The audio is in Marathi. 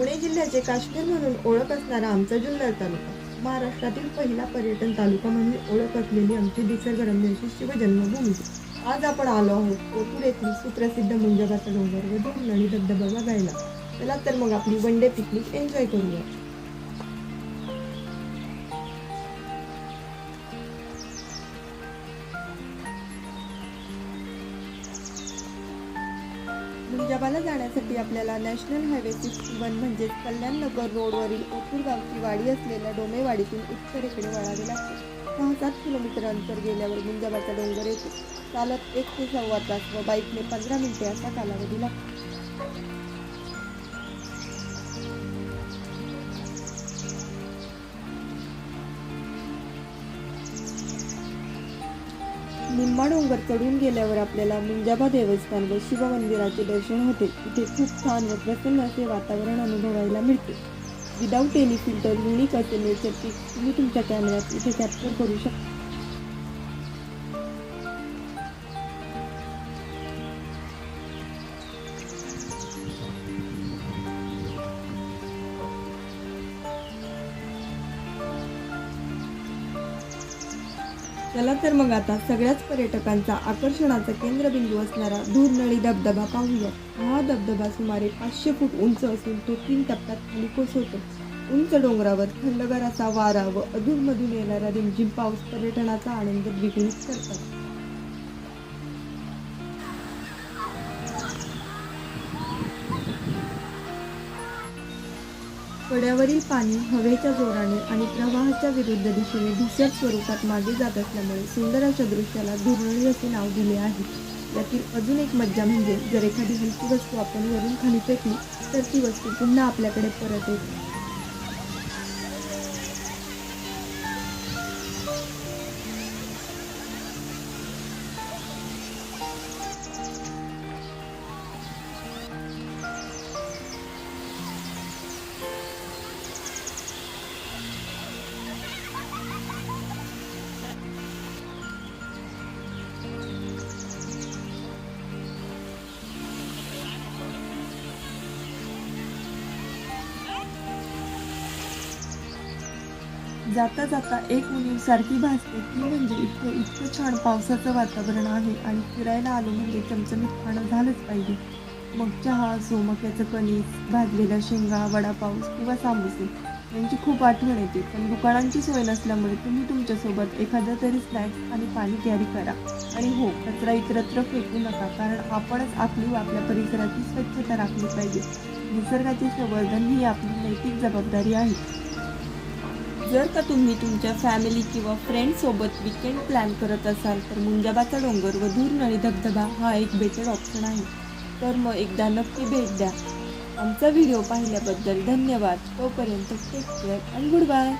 पुणे जिल्ह्याचे काश्मीर म्हणून ओळख असणारा आमचा जुन्नर तालुका. महाराष्ट्रातील पहिला पर्यटन तालुका म्हणून ओळख असलेली आमची निसर्गरम्य अशी शिवजन्मभूमी. आज आपण आलो आहोत कोथरूड येथील सुप्रसिद्ध मुंजाबाचा डोंगर व दोन नळी धबधबा बघायला. चला तर मग आपली वन डे पिकनिक एन्जॉय करूया. मुंजाबाला जाण्यासाठी आपल्याला नॅशनल हायवे सिक्स्टी वन म्हणजेच कल्याण नगर रोडवरील ओतूर गावची वाडी असलेल्या डोमेवाडीतून उत्तरेकडे वळावे लागते. सहा सात किलोमीटर अंतर गेल्यावर गुंजाबाचा डोंगर येतो. चालत एक ते सव्वा तास व बाईकने पंधरा मिनिटे असा कालावधी लागतो. निम्मा डोंगर चढून गेल्यावर आपल्याला मुंजाबा देवस्थान व शिव मंदिराचे दर्शन होते. इथे खूप छान व प्रसन्न असे वातावरण अनुभवायला मिळते. विदाऊट एनी फिल्टर युनिक असे नेचर मी तुम्ही तुमच्या कॅमेऱ्यात इथे कॅप्चर करू शकता. चला तर मग आता सगळ्याच पर्यटकांचा आकर्षणाचा केंद्रबिंदू असणारा धूरनळी धबधबा पाहूया. हा धबधबा सुमारे पाचशे फूट उंच असून तो तीन टप्प्यात खाली कोसळतो. उंच डोंगरावर थंडगार असा वारा व अधूनमधून येणारा रिमझिम पाऊस पर्यटनाचा आनंद द्विगुणित करतात. कड्यावरील पाणी हवेच्या जोराने आणि प्रवाहाच्या विरुद्ध दिशेने धुसर स्वरूपात मागे जात असल्यामुळे सुंदर अशा दृश्याला धुरळी असे नाव दिले आहे. यातील अजून एक मज्जा म्हणजे जर एखादी हलकी वस्तू आपण वरून खाली फेकली तर ती वस्तू पुन्हा आपल्याकडे परत येते. जाता जाता एक मुली सारखी भासते. ती म्हणजे इतकं इतकं छान पावसाचं वातावरण आहे आणि फिरायला आलो म्हणजे चमचमीत खाणं झालंच पाहिजे. मग चहा असो मक्याचं कणीस भाजलेल्या शेंगा वडापाव किंवा सामोसे यांची खूप आठवण येते. पण दुकानांची सोय नसल्यामुळे तुम्ही तुमच्यासोबत एखादा तरी स्नॅक्स आणि पाणी कॅरी करा. आणि हो कचरा इतरत्र फेकू नका कारण आपणच आपली व आपल्या परिसराची स्वच्छता राखली पाहिजे. निसर्गाचे संवर्धन ही आपली नैतिक जबाबदारी आहे. जर का तुम्ही तुमच्या फॅमिली किंवा फ्रेंडसोबत विकेंड प्लॅन करत असाल तर मुंजाबाचा डोंगर व धूरनळी धबधबा हा एक बेटर ऑप्शन आहे. तर मग एकदा नक्की भेट द्या. आमचा व्हिडिओ पाहिल्याबद्दल धन्यवाद. तोपर्यंत take care and good bye